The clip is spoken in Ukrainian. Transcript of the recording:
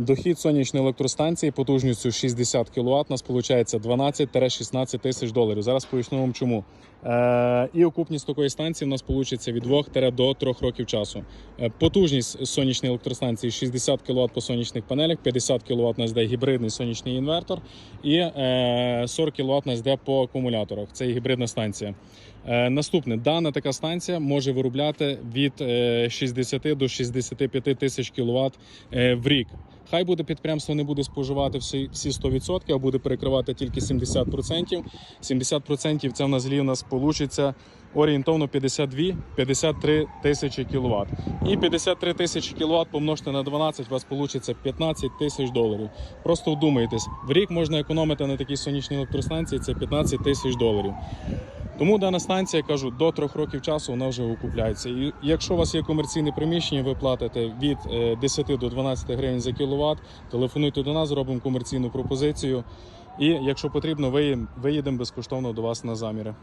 Дохід сонячної електростанції потужністю 60 кВт у нас виходить 12-16 тисяч доларів. Зараз поясню вам чому. Е, і окупність такої станції у нас вийде від 2 до 3 років часу. Е, потужність сонячної електростанції 60 кВт по сонячних панелях, 50 кВт у нас йде гібридний сонячний інвертор і е, 40 кВт у нас йде по акумуляторах. Це гібридна станція. Е, Наступне, дана така станція може виробляти від е, 60 до 65 тисяч кВт е, в рік. Хай буде підприємство не буде споживати всі, всі 100%, а буде перекривати тільки 70%. 70% це в нас нас вийде орієнтовно 52-53 тисячі кВт. І 53 тисячі кВт помножте на 12, у вас вийде 15 тисяч доларів. Просто вдумайтесь, в рік можна економити на такій сонячній електростанції це 15 тисяч доларів. Тому дана станція, кажу, до трьох років часу вона вже окупляється. І якщо у вас є комерційне приміщення, ви платите від е, 10 до 12 гривень за кіловат, телефонуйте до нас, зробимо комерційну пропозицію. І якщо потрібно, виїдемо безкоштовно до вас на заміри.